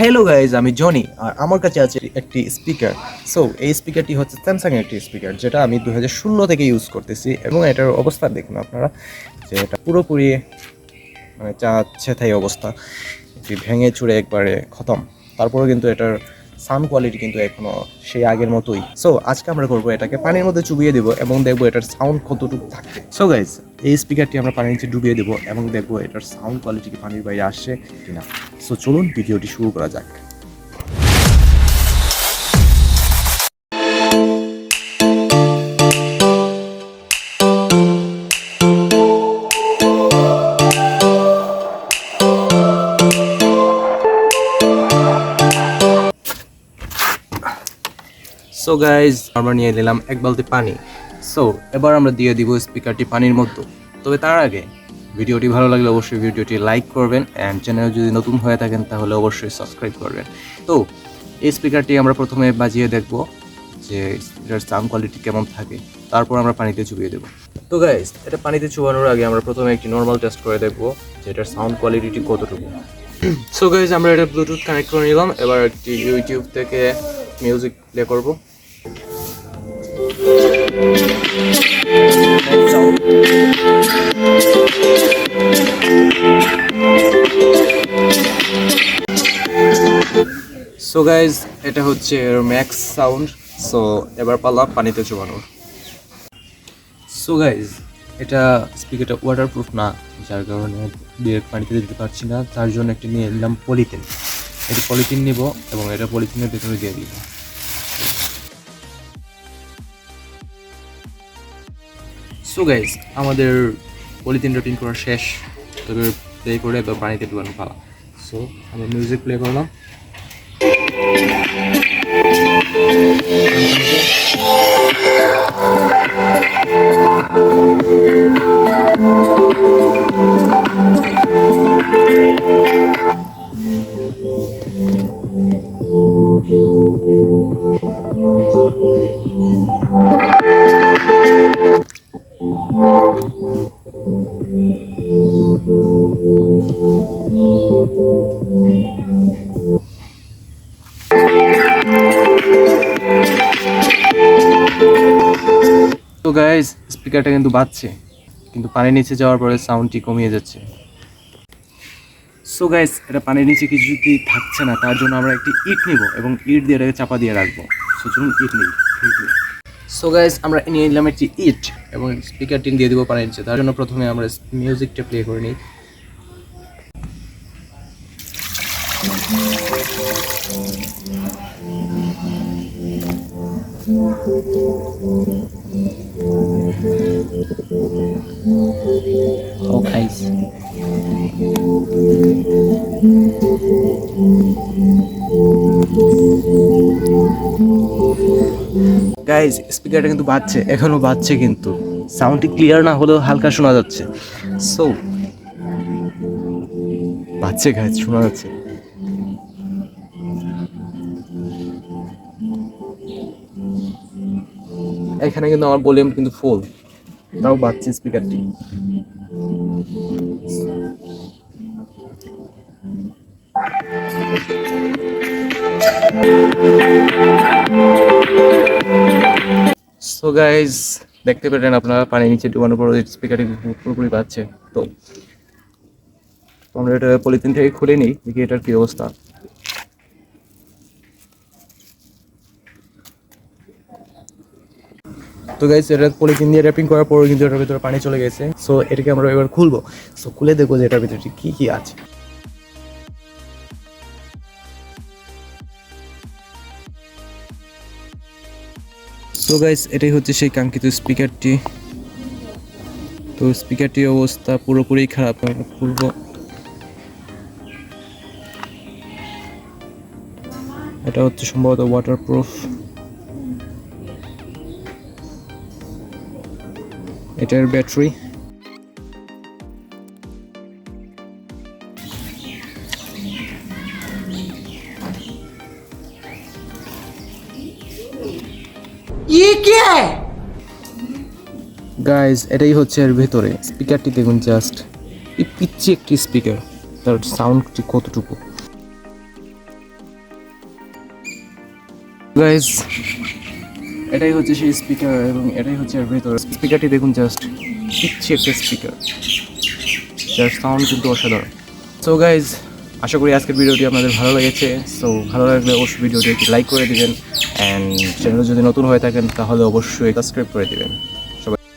Hello guys আমি Johnny আর আমার কাছে আছে একটি স্পিকার সো এই স্পিকারটি হচ্ছে স্যামসাং একটি স্পিকার যেটা আমি দু হাজার ষোলো থেকে ইউজ করতেছি, এবং এটার অবস্থা দেখুন আপনারা, যে এটা পুরোপুরি মানে চা, ছেথাই অবস্থা। ভেঙে চুড়ে একবারে খতম। তারপরেও কিন্তু এটার সাউন্ড কোয়ালিটি কিন্তু এখনও সেই আগের মতোই। সো আজকে আমরা করব এটাকে পানির মধ্যে চুবিয়ে দেবো এবং দেখব এটার সাউন্ড কতটুকু থাকে। সো গাইজ এই স্পিকারটি আমরা পানির নিচে ডুবিয়ে দেবো এবং দেখব এটার সাউন্ড কোয়ালিটি কি পানির বাইরে আসছে কিনা। সো চলুন ভিডিওটি শুরু করা যাক। সো গাইজ আমরা নিয়ে নিলাম এক বালতি পানি। সো এবার আমরা দিয়ে দিব স্পিকারটি পানির মধ্যে। তবে তার আগে, ভিডিওটি ভালো লাগলে অবশ্যই ভিডিওটি লাইক করবেন অ্যান্ড চ্যানেল যদি নতুন হয়ে থাকেন তাহলে অবশ্যই সাবস্ক্রাইব করবেন। তো, এই স্পিকারটি আমরা প্রথমে বাজিয়ে দেখব যে এটার সাউন্ড কোয়ালিটি কেমন থাকে। তারপর আমরা পানিতে চুবিয়ে দেবো। তো গাইজ এটা পানিতে চুবানোর আগে আমরা প্রথমে একটি নর্মাল টেস্ট করে দেখব যে এটার সাউন্ড কোয়ালিটি কতটুকু। সো গাইজ আমরা এটা ব্লুটুথ কানেক্ট করে নিলাম। এবার একটি ইউটিউব থেকে মিউজিক প্লে করব। সো গাইজ এটা হচ্ছে ম্যাক্স সাউন্ড সো এবার পাল্লা পানিতে চুবানোর সো গাইজ এটা স্পিকারটা ওয়াটারপ্রুফ না, যার কারণে ডিরেক্ট পানিতে দিতে পারছি না, তার জন্য একটি নিয়ে নিলাম পলিথিন এটি পলিথিন নিব এবং এটা পলিথিনের ভেতরে দিয়ে দিব। সো গাইজ আমাদের পলিথিন রুটিন করা শেষ। তবে প্লে করে এবার পানিতে ডুবানো পালা। সো আমরা মিউজিক প্লে করলাম। তো গাইজ স্পিকারটা কিন্তু বাজছে, কিন্তু পানির নিচে যাওয়ার পরে সাউন্ডটি কমিয়ে যাচ্ছে। সো গাইজ এটা পানির নিচে কিছু কিছুটি থাকছে না, তার জন্য আমরা একটি ইট নিব এবং ইট দিয়ে এটাকে চাপা দিয়ে রাখব। সো চলুন ইট নিই সো গাইজ আমরা নিয়ে নিলাম একটি ইট এবং স্পিকারটি দিয়ে দেবো পানির নিচে। তার জন্য প্রথমে আমরা মিউজিকটা প্লে করে নিই। ও গাইজ গাইজ স্পিকারটা কিন্তু বাজছে, এখনও বাজছে কিন্তু। সাউন্ডটি ক্লিয়ার না হলেও হালকা শোনা যাচ্ছে। সো বাজছে গাইজ শোনা যাচ্ছে। এখানে কিন্তু আমার ভলিউম কিন্তু ফুল। তাও বাজছে স্পিকারটি সো গাইজ দেখতে পেলেন আপনারা পানি নিচে ডুবানোর পর স্পিকারটি পুরোপুরি পাচ্ছে তো আমরা এটা পলিথিন থেকে খুলে নিই দেখি এটার কি অবস্থা। তো গাইজ এটা পলিথিন দিয়ে র্যাপিং করার পর কিন্তু এটার ভিতরে পানি চলে গেছে। সো এটাকে আমরা এবার খুলবো। সো খুলে দেখব যে এটার ভিতরে কি কি আছে। সো গাইস এটাই হচ্ছে সেই কাঙ্ক্ষিত স্পিকারটি তো স্পিকারটির অবস্থা পুরোপুরি খারাপ খুলবো। এটা হচ্ছে সম্ভবত ওয়াটারপ্রুফ এটার ব্যাটারি। গাইজ এটাই হচ্ছে এর ভেতরে। স্পিকারটি দেখুন জাস্ট এই পিচ্ছি একটি স্পিকার তার সাউন্ডটি কতটুকু? গাইজ এটাই হচ্ছে সেই স্পিকার এবং এটাই হচ্ছে এর ভেতর। স্পিকারটি দেখুন জাস্ট পিচ্ছি একটা স্পিকার যার সাউন্ড কিন্তু অসাধারণ। সো গাইজ আশা করি আজকের ভিডিওটি আপনাদের ভালো লেগেছে। সো ভালো লাগলে অবশ্যই ভিডিওটি একটি লাইক করে দেবেন। অ্যান্ড চ্যানেল যদি নতুন হয়ে থাকেন, তাহলে অবশ্যই সাবস্ক্রাইব করে দিবেন।